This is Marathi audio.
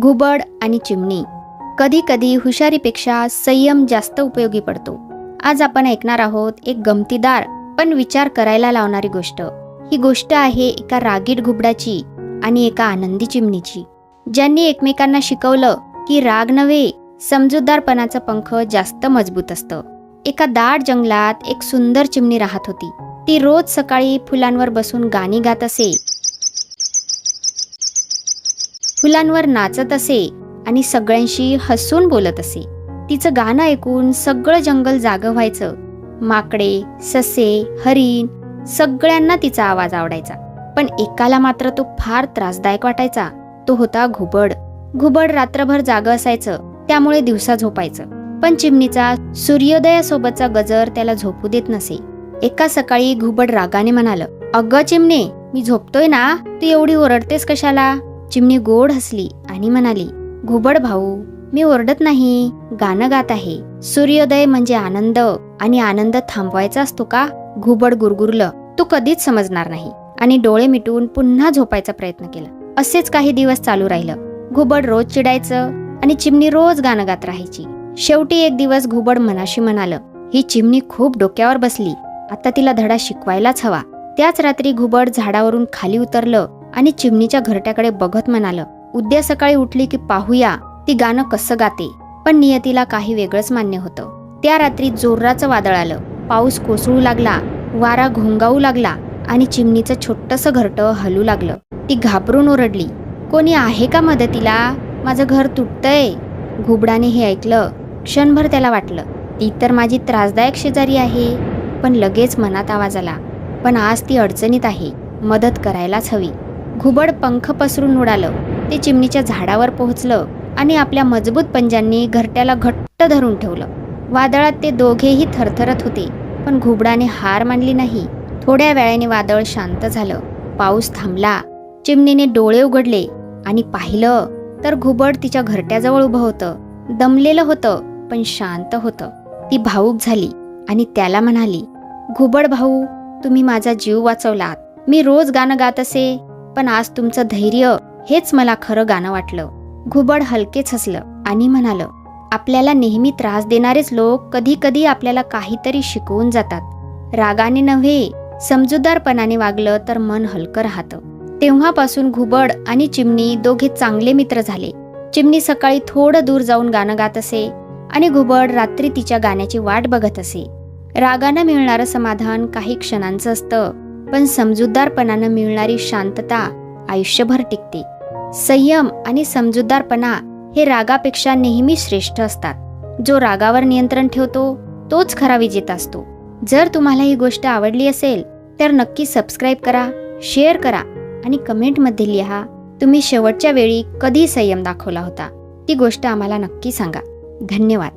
घुबड आणि चिमणी. कधी कधी हुशारीपेक्षा संयम जास्त उपयोगी पडतो. आज आपण ऐकणार आहोत एक गमतीदार पण विचार करायला लावणारी गोष्ट. ही गोष्ट आहे एका रागीट घुबडाची आणि एका आनंदी चिमणीची. ज्यांनी एकमेकांना शिकवलं की राग नव्हे समजूतदारपणाचं पंख जास्त मजबूत असतं. एका दाट जंगलात एक सुंदर चिमणी राहत होती. ती रोज सकाळी फुलांवर बसून गाणी गात असे फुलांवर नाचत असे आणि सगळ्यांशी हसून बोलत असे. तिचं गाणं ऐकून सगळं जंगल जागं व्हायचं. माकडे ससे हरिण सगळ्यांना तिचा आवाज आवडायचा. पण एकाला मात्र तो फार त्रासदायक वाटायचा. तो होता घुबड. घुबड रात्रभर जागं असायचं. त्यामुळे दिवसा झोपायचं. पण चिमणीचा सूर्योदयासोबतचा गजर त्याला झोपू देत नसे. एका सकाळी घुबड रागाने म्हणाल अगं चिमणे मी झोपतोय ना? तू एवढी ओरडतेस कशाला? चिमणी गोड हसली आणि म्हणाली घुबड भाऊ मी ओरडत नाही गाणं गात आहे. सूर्योदय म्हणजे आनंद आणि आनंद थांबवायचा असतो का घुबड गुरगुरलं. तू कधीच समजणार नाही आणि डोळे मिटवून पुन्हा झोपायचा प्रयत्न केला. असेच काही दिवस चालू राहिलं. घुबड रोज चिडायचं आणि चिमणी रोज गाणं गात राहायची. शेवटी एक दिवस घुबड मनाशी म्हणाल ही चिमणी खूप डोक्यावर बसली. आता तिला धडा शिकवायलाच हवा. त्याच रात्री घुबड झाडावरून खाली उतरलं आणि चिमणीच्या घरट्याकडे बघत म्हणालं उद्या सकाळी उठली की पाहूया ती गाणं कसं गाते. पण नियतीला काही वेगळंच मान्य होतं. त्या रात्री जोराचं वादळ आलं. पाऊस कोसळू लागला वारा घोंगावू लागला आणि चिमणीचं छोटंसं घरटं हलू लागलं. ती घाबरून ओरडली कोणी आहे का मदतीला? माझं घर तुटतंय. घुबडाने हे ऐकलं क्षणभर त्याला वाटलं ती तर माझी त्रासदायक शेजारी आहे. पण लगेच मनात आवाज आला पण आज ती अडचणीत आहे मदत करायलाच हवी. घुबड पंख पसरून उडालं. ते चिमणीच्या झाडावर पोहोचलं आणि आपल्या मजबूत पंजांनी घरट्याला घट्ट धरून ठेवलं. वादळात ते दोघेही थरथरत होते पण घुबडाने हार मानली नाही. थोड्या वेळाने वादळ शांत झालं. पाऊस थांबला. चिमणीने डोळे उघडले आणि पाहिलं तर घुबड तिच्या घरट्याजवळ उभं होतं. दमलेलं होतं पण शांत होतं. ती भाऊक झाली आणि त्याला म्हणाली घुबड भाऊ तुम्ही माझा जीव वाचवलात. मी रोज गाणं गात असे. पण आज तुमचं धैर्य हेच मला खरं गाणं वाटलं. घुबड हलकेच हसलं आणि म्हणालं आपल्याला नेहमी त्रास देणारेच लोक कधी कधी आपल्याला काहीतरी शिकवून जातात. रागाने नव्हे समजूतदारपणाने वागलं तर मन हलकं राहतं. तेव्हापासून घुबड आणि चिमणी दोघे चांगले मित्र झाले. चिमणी सकाळी थोडं दूर जाऊन गाणं गात असे आणि घुबड रात्री तिच्या गाण्याची वाट बघत असे. रागानं मिळणारं समाधान काही क्षणांचं असतं. पण समजूतदारपणानं मिळणारी शांतता आयुष्यभर टिकते. संयम आणि समजूतदारपणा हे रागापेक्षा नेहमी श्रेष्ठ असतात. जो रागावर नियंत्रण ठेवतो तोच खरा विजेता असतो. जर तुम्हाला ही गोष्ट आवडली असेल तर नक्की सबस्क्राईब करा शेअर करा आणि कमेंटमध्ये लिहा तुम्ही शेवटच्या वेळी कधी संयम दाखवला होता. ती गोष्ट आम्हाला नक्की सांगा. धन्यवाद.